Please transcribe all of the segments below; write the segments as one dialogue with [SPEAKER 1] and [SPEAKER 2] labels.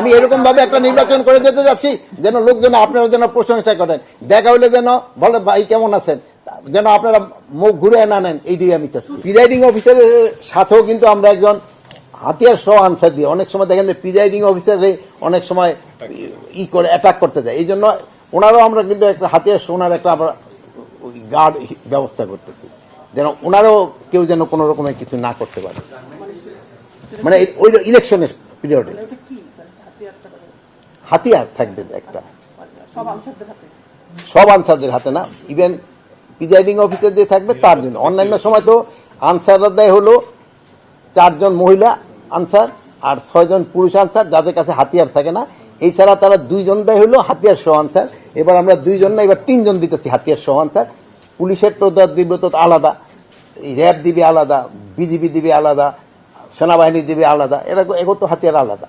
[SPEAKER 1] আমি এরকম ভাবে একটা নির্বাচন করে যেতে যাচ্ছি, যেন লোকজন আপনারা যেন প্রশংসা করেন। দেখা হইলে যেন বলে, ভাই, কেমন আছেন? যেন আপনারা মুখ ঘুরে না নেন, এইটাই আমি চাচ্ছি। প্রিজাইডিং অফিসারের সাথেও কিন্তু আমরা একজন হাতিয়ার সহ আনসার দিয়ে অনেক সময় দেখেন যে প্রিজাইডিং অফিসারে অনেক সময় ই করে অ্যাটাক করতে যায়। এই জন্য ওনারও আমরা কিন্তু একটা হাতিয়ার সোনার একটা আমরা গার্ড ব্যবস্থা করতেছি, যেন ওনারও কেউ যেন কোনো রকমের কিছু না করতে পারে। মানে ওই ইলেকশনের পিরিয়ডে হাতিয়ার থাকবে একটা।
[SPEAKER 2] সব আনসারদের হাতে।
[SPEAKER 1] না। ইভেন প্রিজাইডিং অফিসার দিয়ে থাকবে তার জন্য। অন্যান্য সময় তো আনসাররা দেয় হলো চারজন মহিলা আনসার আর ছয়জন পুরুষ আনসার যাদের কাছে হাতিয়ার থাকে না। এছাড়া তারা দুইজন দেয় হলো হাতিয়ার সহ আনসার। এবার আমরা দুইজন না এবার তিনজন দিতেছি হাতিয়ার সহ আনসার। পুলিশের তো দিবে তো আলাদা। র্যাব দিবে আলাদা বিজিবি দিবে আলাদা সেনাবাহিনী দিবে আলাদা। এরা এগো তো হাতিয়ার আলাদা।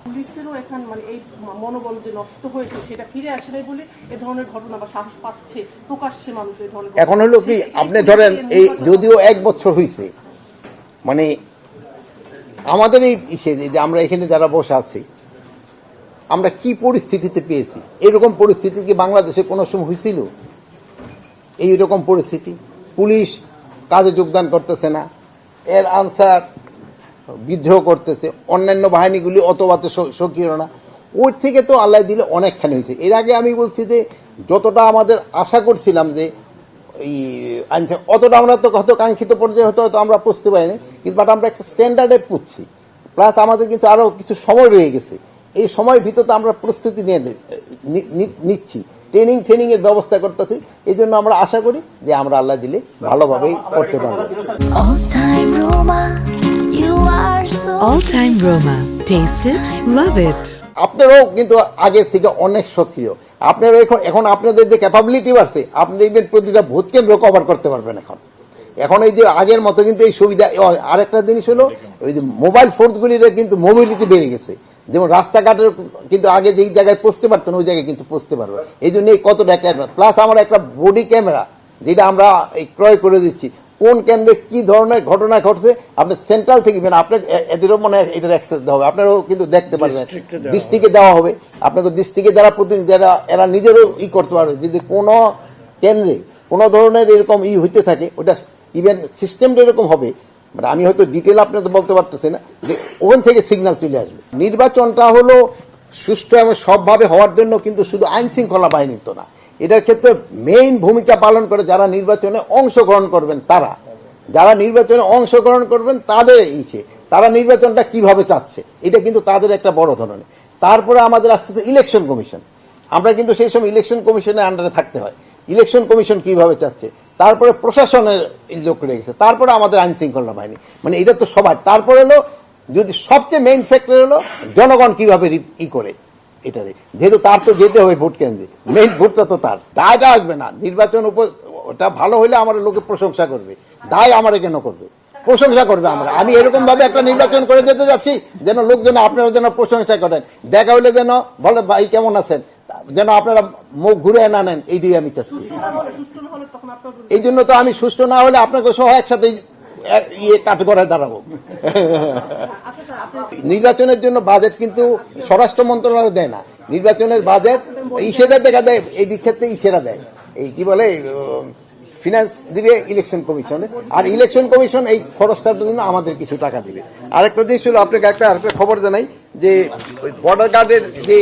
[SPEAKER 2] এই মনোবল যে নষ্ট হয়েছে সেটা ফিরে আসে নাই বলে এ ধরনের ঘটনা বা সাহস পাচ্ছে প্রকাশ্যে মানুষ এই ধরনের
[SPEAKER 1] এখন হলো কি আপনি ধরেন এই যদিও এক বছর হয়েছে মানে আমাদের এই যে আমরা এখানে যারা বসে আছি আমরা কি পরিস্থিতিতে পেয়েছি? এরকম পরিস্থিতি কি বাংলাদেশে কোনো সময় হয়েছিল এইরকম পরিস্থিতি? পুলিশ কাজে যোগদান করতেছে না এর আনসার বিদ্রোহ করতেছে অন্যান্য বাহিনীগুলি অতবাতে সক্রিয় না। ওর থেকে তো আল্লাহ দিলে অনেকখানি হয়েছে। এর আগে আমি বলছি যে যতটা আমাদের আশা করছিলাম যে এই অতটা আমরা তো হয়তো কাঙ্ক্ষিত পর্যায়ে হয়তো হয়তো আমরা পুষতে পারিনি কিন্তু বাট আমরা একটা স্ট্যান্ডার্ডে পুষছি প্লাস আমাদের কিন্তু আরও কিছু সময় রয়ে গেছে। এই সময়ের ভিতরে তো আমরা প্রস্তুতি নিয়ে নিচ্ছি। ট্রেনিং ট্রেনিং এর ব্যবস্থা করতেছি। এই জন্য আমরা আশা করি যে আমরা আল্লাহ দিলে ভালোভাবেই করতে পারব।
[SPEAKER 3] All time Roma, you are so
[SPEAKER 4] All Time Roma. Taste it, love it.
[SPEAKER 1] আপনারাও কিন্তু আগের থেকে অনেক সক্রিয়। আপনারা এখন এখন আপনাদের যে ক্যাপাবিলিটি বাড়ছে, আপনি দেখবেন প্রতিটা ভোট কেন্দ্র কভার করতে পারবেন এখন। এখন এই যে আগের মতো কিন্তু এই সুবিধা আরেকটা জিনিস হলো, ওই যে মোবাইল ফোনগুলির কিন্তু মোবিলিটি বেড়ে গেছে। যেমন রাস্তাঘাটের কিন্তু আগে যেই জায়গায় পৌঁছতে পারতেন, ওই জায়গায় কিন্তু পৌঁছতে পারব। এই জন্য কতটা একটা প্লাস আমার একটা বডি ক্যামেরা যেটা আমরা এই ক্রয় করে দিচ্ছি। কোন কেন্দ্রে কি ধরনের ঘটনা ঘটছে আপনি সেন্ট্রাল থেকে মানে আপনার এদেরও মনে হয় এটার অ্যাক্সেস দেওয়া হবে। আপনারাও কিন্তু দেখতে পারবেন। ডিস্ট্রিক্টে দেওয়া হবে। আপনাকে ডিস্ট্রিক্টে যারা প্রতিনিধি যারা এরা নিজেরও ই করতে পারবে। যদি কোনো কেন্দ্রে কোনো ধরনের এরকম ই হইতে থাকে ওটা ইভেন সিস্টেমটা এরকম হবে। মানে আমি হয়তো ডিটেল আপনাকে বলতে পারতেছি না যে ওখান থেকে সিগন্যাল চলে আসবে। নির্বাচনটা হলো সুষ্ঠু এবং সবভাবে হওয়ার জন্য কিন্তু শুধু আইন শৃঙ্খলা বাহিনীর তো না। এটার ক্ষেত্রে মেইন ভূমিকা পালন করে যারা নির্বাচনে অংশগ্রহণ করবেন তারা। যারা নির্বাচনে অংশগ্রহণ করবেন তাদের ইচ্ছে তারা নির্বাচনটা কীভাবে চাচ্ছে, এটা কিন্তু তাদের একটা বড় ধরনের। তারপরে আমাদের আসতে ইলেকশন কমিশন আমরা কিন্তু সেই সময় ইলেকশন কমিশনের আন্ডারে থাকতে হয়। ইলেকশন কমিশন কীভাবে চাচ্ছে, তারপরে প্রশাসনের লোক রয়ে গেছে তারপরে আমাদের আইন শৃঙ্খলা বাহিনী। মানে এটা তো সবাই তারপরে হলো, যদি সবচেয়ে মেইন ফ্যাক্টর হলো, জনগণ কীভাবে ই করে। এটারে। যেহেতু তার তো যেতে হবে ভোট কেন্দ্রে মেইন ভোটটা তো তার। দায়টা আসবে না, নির্বাচন উপর ওটা ভালো হলে আমার লোকে প্রশংসা করবে, দায় আমার কেন করবে? প্রশংসা করবে আমরা। আমি এরকম ভাবে একটা নির্বাচন করে যেতে যাচ্ছি, যেন লোকজন আপনারা যেন প্রশংসা করেন। দেখা হইলে যেন বলে, ভাই, কেমন আছেন? যেন আপনারা মুখ ঘুরে না নেন, এইটাই আমি চাচ্ছি।
[SPEAKER 2] হলে হলে
[SPEAKER 1] এই জন্য তো আমি সুস্থ না হলে আপনাকে সহ একসাথে ইয়ে দাঁড়াবো।
[SPEAKER 2] আচ্ছা স্যার আপনি
[SPEAKER 1] নির্বাচনের জন্য বাজেট কিন্তু স্বরাষ্ট্র মন্ত্রণালয় দেয় না। নির্বাচনের বাজেট ইসেরা দেখা দেয়, এই ক্ষেত্রে ইসেরা দেয়। এই কি বলে ফিনান্স দিবে ইলেকশন কমিশনে আর ইলেকশন কমিশন এই খরচটার জন্য আমাদের কিছু টাকা দিবে। আরেকটা জিনিস হলো, আপনাকে একটা আরেকটা খবর জানাই, যে বর্ডার গার্ডের যে